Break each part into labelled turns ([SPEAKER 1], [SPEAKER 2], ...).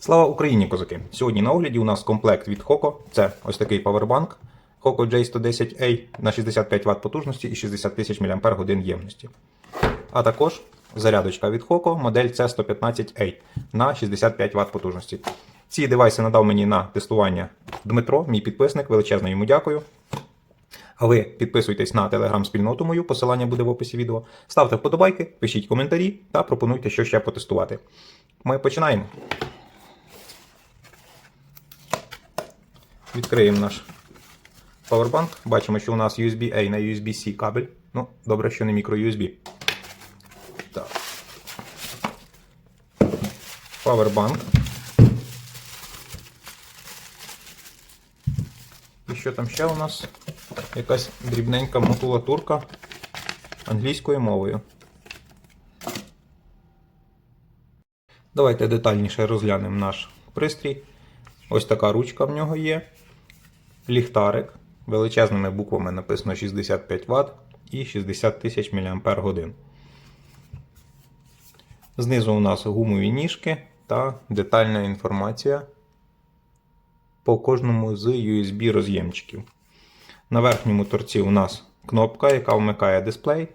[SPEAKER 1] Слава Україні, козаки! Сьогодні на огляді у нас комплект від Hoco. Це ось такий павербанк Hoco J110A на 65 Вт потужності і 60 тисяч мАч ємності. А також зарядочка від Hoco модель C115A на 65 Вт потужності. Ці девайси надав мені на тестування Дмитро, мій підписник. Величезно йому дякую. А ви підписуйтесь на телеграм-спільноту мою, посилання буде в описі відео. Ставте вподобайки, пишіть коментарі та пропонуйте, що ще потестувати. Ми починаємо. Відкриємо наш павербанк. Бачимо, що у нас USB-A на USB-C кабель. Ну, добре, що не мікро-USB. Так. Павербанк. І що там ще у нас? Якась дрібненька макулатурка англійською мовою. Давайте детальніше розглянемо наш пристрій. Ось така ручка в нього є. Ліхтарик. Величезними буквами написано 65 Вт і 60 тисяч мАч. Знизу у нас гумові ніжки та детальна інформація по кожному з USB роз'ємчиків. На верхньому торці у нас кнопка, яка вмикає дисплей.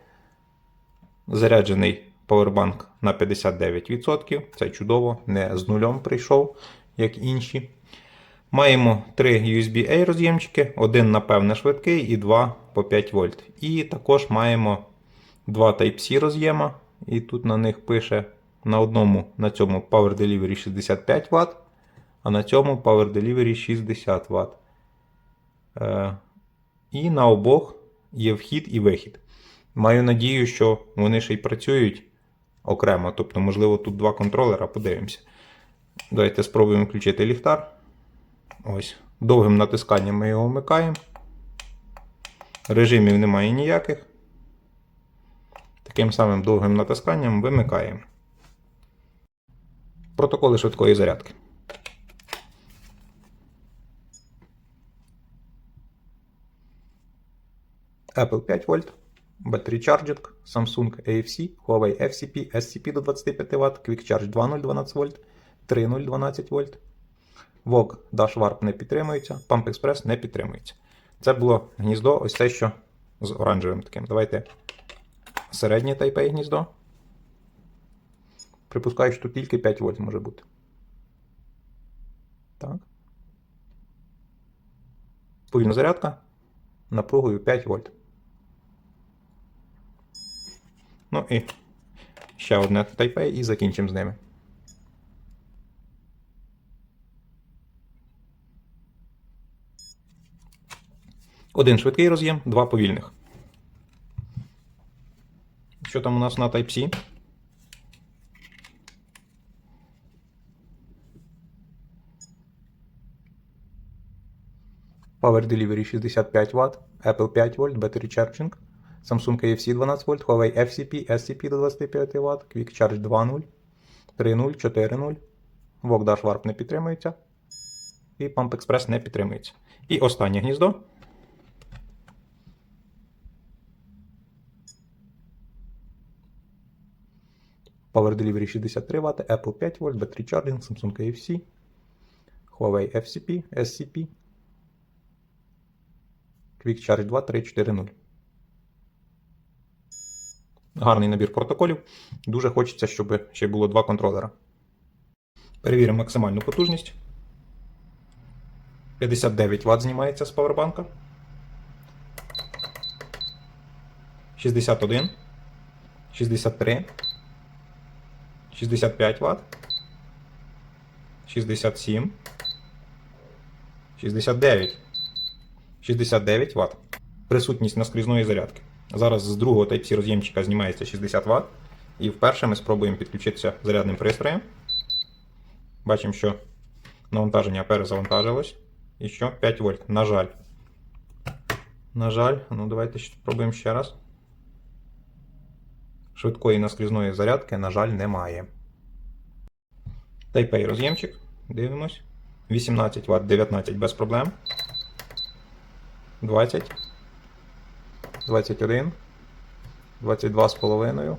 [SPEAKER 1] Заряджений павербанк на 59%. Це чудово, не з нульом прийшов, як інші. Маємо три USB-A роз'ємчики, один, напевне, швидкий і два по 5 вольт. І також маємо два Type-C роз'єма. І тут на них пише на одному на цьому Power Delivery 65 Вт, а на цьому Power Delivery 60 Вт. Е, і на обох є вхід і вихід. Маю надію, що вони ще й працюють окремо. Тобто, можливо, тут два контролера, подивимося. Давайте спробуємо включити ліхтар. Ось. Довгим натисканням ми його вмикаємо. Режимів немає ніяких. Таким самим довгим натисканням вимикаємо. Протоколи швидкої зарядки. Apple 5 вольт, Battery Charging, Samsung AFC, Huawei FCP, SCP до 25 Вт, Quick Charge 2.0 12 вольт, 3.0 12 вольт. VOG Dash Warp не підтримується, Pump Express не підтримується. Це було гніздо, ось це що з оранжевим таким. Давайте середнє Type-A гніздо. Припускаю, що тут тільки 5 вольт може бути. Так. Повільна зарядка напругою 5 вольт. Ну і ще одне Type-A і закінчимо з ними. Один швидкий роз'єм, два повільних. Що там у нас на Type-C? Power Delivery 65 Вт, Apple 5 вольт, Battery Charging, Samsung AFC 12 вольт, Huawei FCP, SCP до 25 Вт, Quick Charge 2.0, 3.0, 4.0, VOG Dash Warp не підтримується. І Pump Express не підтримується. І останнє гніздо. Power Delivery 63 Вт, Apple 5 вольт, Battery Charging, Samsung AFC, Huawei FCP, SCP, Quick Charge 2, 3, 4, 0. Гарний набір протоколів. Дуже хочеться, щоб ще було два контролера. Перевіримо максимальну потужність. 59 Вт знімається з павербанка. 61. 63. 65 Вт. 67. 69. 69 Вт. Присутність наскрізної зарядки. Зараз з другого Type-C роз'ємчика знімається 60 Вт. І вперше ми спробуємо підключитися зарядним пристроєм. Бачимо, що навантаження перезавантажилось. І що 5 вольт. На жаль. На жаль, ну давайте спробуємо ще раз. Швидкої наскрізної зарядки, на жаль, немає. Type-A роз'ємчик. Дивимось. 18 Вт, 19 без проблем. 20. 21. 22 з половиною.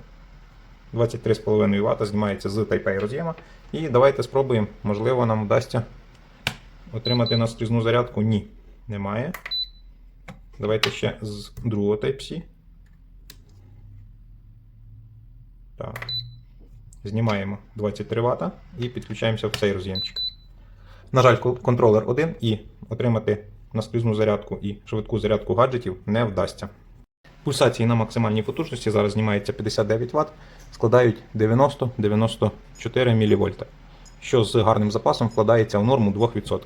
[SPEAKER 1] 23,5 Вт знімається з Type-A роз'єма. І давайте спробуємо, можливо, нам вдасться отримати наскрізну зарядку. Ні, немає. Давайте ще з другого Type-C. Так. Знімаємо 23 Вт і підключаємося в цей роз'ємчик. На жаль, кон- контролер один і отримати наскрізну зарядку і швидку зарядку гаджетів не вдасться. Пульсації на максимальній потужності зараз знімається 59 Вт, складають 90-94 мВ, що з гарним запасом вкладається в норму 2%.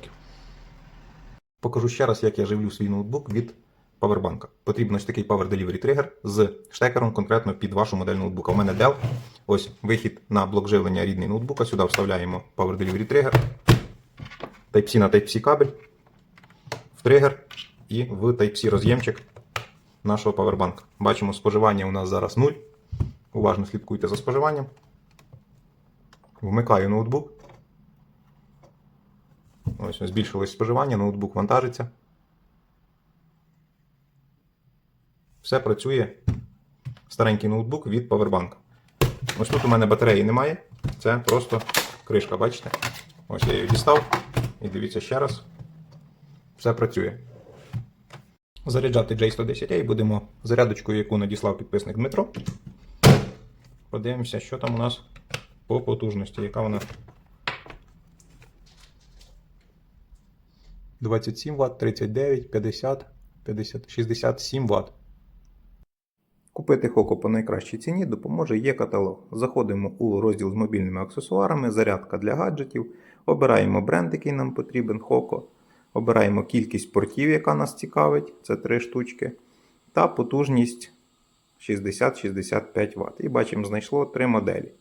[SPEAKER 1] Покажу ще раз, як я живлю свій ноутбук від павербанка. Потрібен ось такий Power Delivery тригер з штекером конкретно під вашу модель ноутбука. У мене Dell. Ось вихід на блок живлення рідний ноутбука. Сюди вставляємо Power Delivery тригер. Type-C на Type-C кабель, в тригер і в Type-C роз'ємчик нашого павербанка. Бачимо, споживання у нас зараз 0. Уважно слідкуйте за споживанням. Вмикаю ноутбук. Ось збільшилось споживання, ноутбук вантажиться. Все працює. Старенький ноутбук від павербанка. Ось тут у мене батареї немає. Це просто кришка, бачите? Ось я її дістав. І дивіться ще раз. Все працює. Заряджати J110A будемо зарядочкою, яку надіслав підписник Дмитро. Подивимося, що там у нас по потужності, яка вона. 27 Вт, 39, 50, 50, 67 Вт. Купити Хоко по найкращій ціні допоможе є каталог. Заходимо у розділ з мобільними аксесуарами, зарядка для гаджетів, обираємо бренд, який нам потрібен, Хоко. Обираємо кількість портів, яка нас цікавить, це 3 штучки, та потужність 60-65 Вт. І бачимо, знайшло 3 моделі.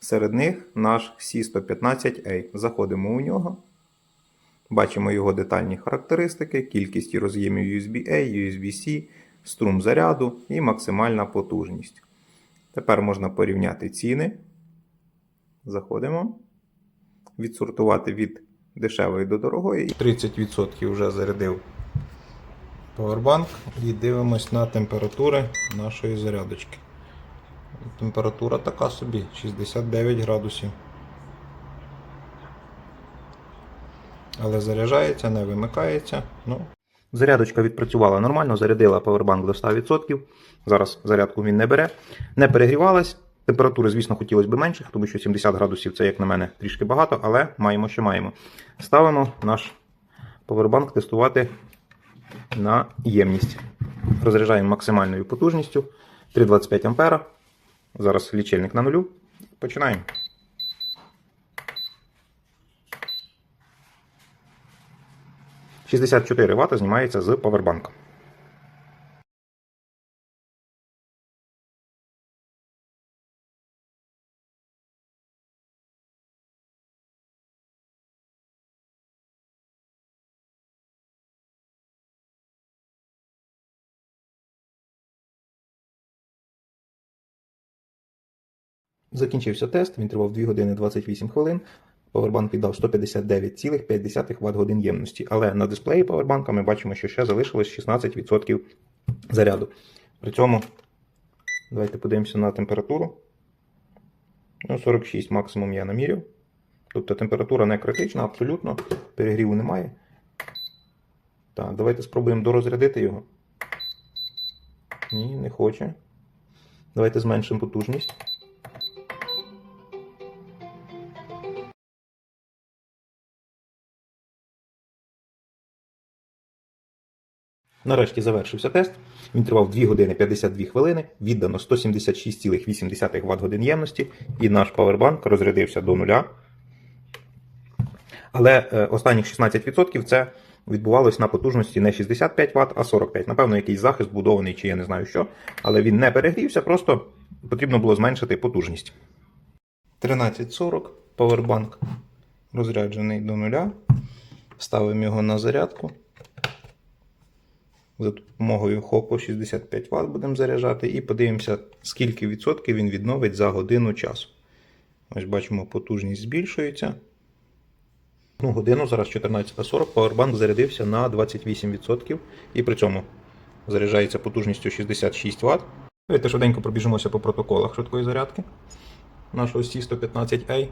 [SPEAKER 1] Серед них наш C115A. Заходимо у нього. Бачимо його детальні характеристики, кількість роз'ємів USB-A, USB-C, струм заряду і максимальна потужність. Тепер можна порівняти ціни. Заходимо. Відсортувати від дешевої до дорогої. 30% вже зарядив Powerbank і дивимось на температури нашої зарядочки. Температура така собі 69 градусів. Але заряджається, не вимикається. Ну. Зарядочка відпрацювала нормально, зарядила Powerbank до 100%. Зараз зарядку він не бере. Не перегрівалась. Температури, звісно, хотілося б менших, тому що 70 градусів це, як на мене, трішки багато, але маємо, що маємо. Ставимо наш Powerbank тестувати на ємність. Розряджаємо максимальною потужністю 3,25 А. Зараз лічильник на нулю. Починаємо. – 64 Вт знімається з Powerbank. Закінчився тест, він тривав 2 години 28 хвилин. Powerbank віддав 159,5 Вт годин ємності. Але на дисплеї Powerbank ми бачимо, що ще залишилось 16% заряду. При цьому давайте подивимося на температуру. Ну, 46 максимум я наміряв. Тобто температура не критична, абсолютно. Перегріву немає. Так, давайте спробуємо дорозрядити його. Ні, не хоче. Давайте зменшимо потужність. Нарешті завершився тест. Він тривав 2 години 52 хвилини, віддано 176,8 Вт годин ємності, і наш павербанк розрядився до нуля. Але е, останніх 16% це відбувалось на потужності не 65 Вт, а 45. Напевно, якийсь захист будований, чи я не знаю що. Але він не перегрівся, просто потрібно було зменшити потужність. 13.40 павербанк розряджений до нуля. Ставимо його на зарядку. За допомогою хоку 65 Вт будемо заряджати і подивимося, скільки відсотків він відновить за годину часу. Ось бачимо, потужність збільшується. Ну, годину, зараз 14.40, Powerbank зарядився на 28% і при цьому заряджається потужністю 66 Вт. Давайте швиденько пробіжимося по протоколах швидкої зарядки нашого C115A.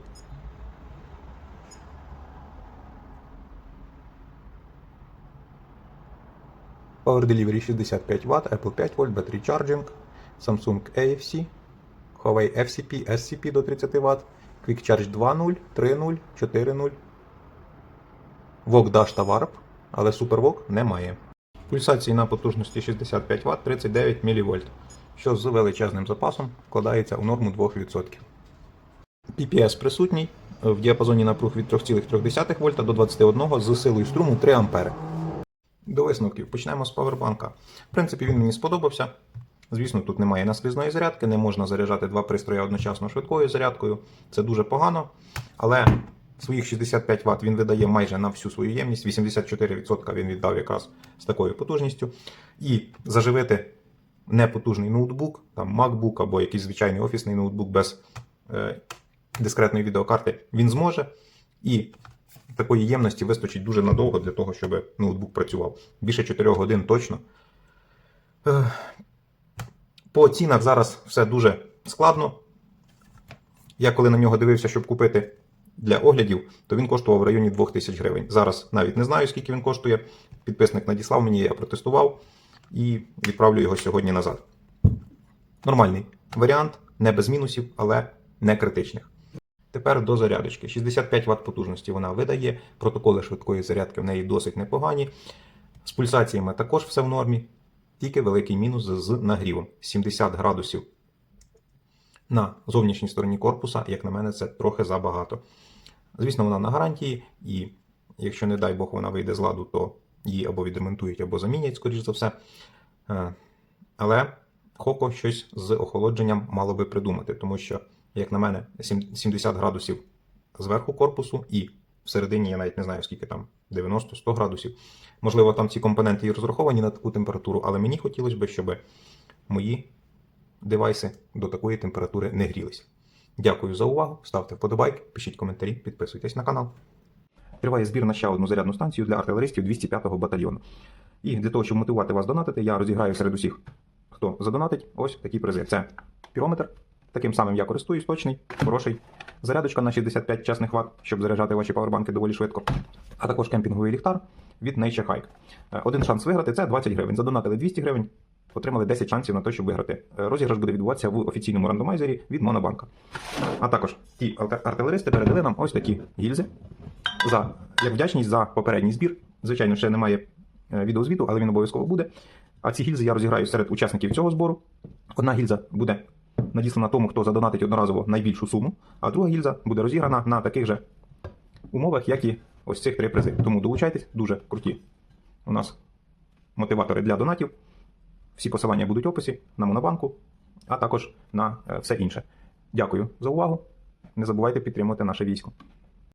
[SPEAKER 1] Power Delivery 65 Вт, Apple 5 вольт, Battery Charging, Samsung AFC, Huawei FCP, SCP до 30 Вт, Quick Charge 2.0, 3.0, 4.0, VOOC Dash та Warp, але SuperVOOC немає. Пульсації на потужності 65 Вт 39 мВ, що з величезним запасом вкладається у норму 2%. PPS присутній в діапазоні напруг від 3,3 В до 21 з силою струму 3 А. До висновків почнемо з павербанка. В принципі, він мені сподобався. Звісно, тут немає наскрізної зарядки, не можна заряджати два пристрої одночасно швидкою зарядкою. Це дуже погано. Але своїх 65 Вт він видає майже на всю свою ємність. 84% він віддав якраз з такою потужністю. І заживити непотужний ноутбук, там MacBook або якийсь звичайний офісний ноутбук без е, дискретної відеокарти він зможе. І такої ємності вистачить дуже надовго для того, щоб ноутбук працював. Більше 4 годин точно. Е, По цінах зараз все дуже складно. Я коли на нього дивився, щоб купити для оглядів, то він коштував в районі 2000 гривень. Зараз навіть не знаю, скільки він коштує. Підписник надіслав мені, я протестував і відправлю його сьогодні назад. Нормальний варіант, не без мінусів, але не критичних. Тепер до зарядочки. 65 Вт потужності вона видає, протоколи швидкої зарядки в неї досить непогані. З пульсаціями також все в нормі, тільки великий мінус з нагрівом 70 градусів на зовнішній стороні корпуса, як на мене, це трохи забагато. Звісно, вона на гарантії, і якщо, не дай Бог, вона вийде з ладу, то її або відремонтують, або замінять, скоріш за все. Е, Але Хоко щось з охолодженням мало би придумати, тому що, як на мене, 70 градусів зверху корпусу і всередині я навіть не знаю, скільки там 90-100 градусів. Можливо, там ці компоненти і розраховані на таку температуру, але мені хотілося б, щоб мої девайси до такої температури не грілися. Дякую за увагу. Ставте вподобайки, пишіть коментарі, підписуйтесь на канал. Триває збір на ще одну зарядну станцію для артилеристів 205-го батальйону. І для того, щоб мотивувати вас донатити, я розіграю серед усіх, хто задонатить, ось такі призи. Це пірометр. Таким самим я користуюсь, точний, хороший. Зарядочка на 65 чесних ватт, щоб заряджати ваші павербанки доволі швидко. А також кемпінговий ліхтар від Nature Hike. Е, Один шанс виграти це 20 гривень. Задонатили 200 гривень, отримали 10 шансів на те, щоб виграти. Е, Розіграш буде відбуватися в офіційному рандомайзері від Монобанка. А також ті артилеристи передали нам ось такі гільзи. За як вдячність за попередній збір. Звичайно, ще немає е, відеозвіту, але він обов'язково буде. А ці гільзи я розіграю серед учасників цього збору. Одна гільза буде надіслана тому, хто задонатить одноразово найбільшу суму, а друга гільза буде розіграна на таких же умовах, як і ось цих три призи. Тому долучайтесь, дуже круті. У нас мотиватори для донатів. Всі посилання будуть в описі на Монобанку, а також на е, все інше. Дякую за увагу. Не забувайте підтримувати наше військо.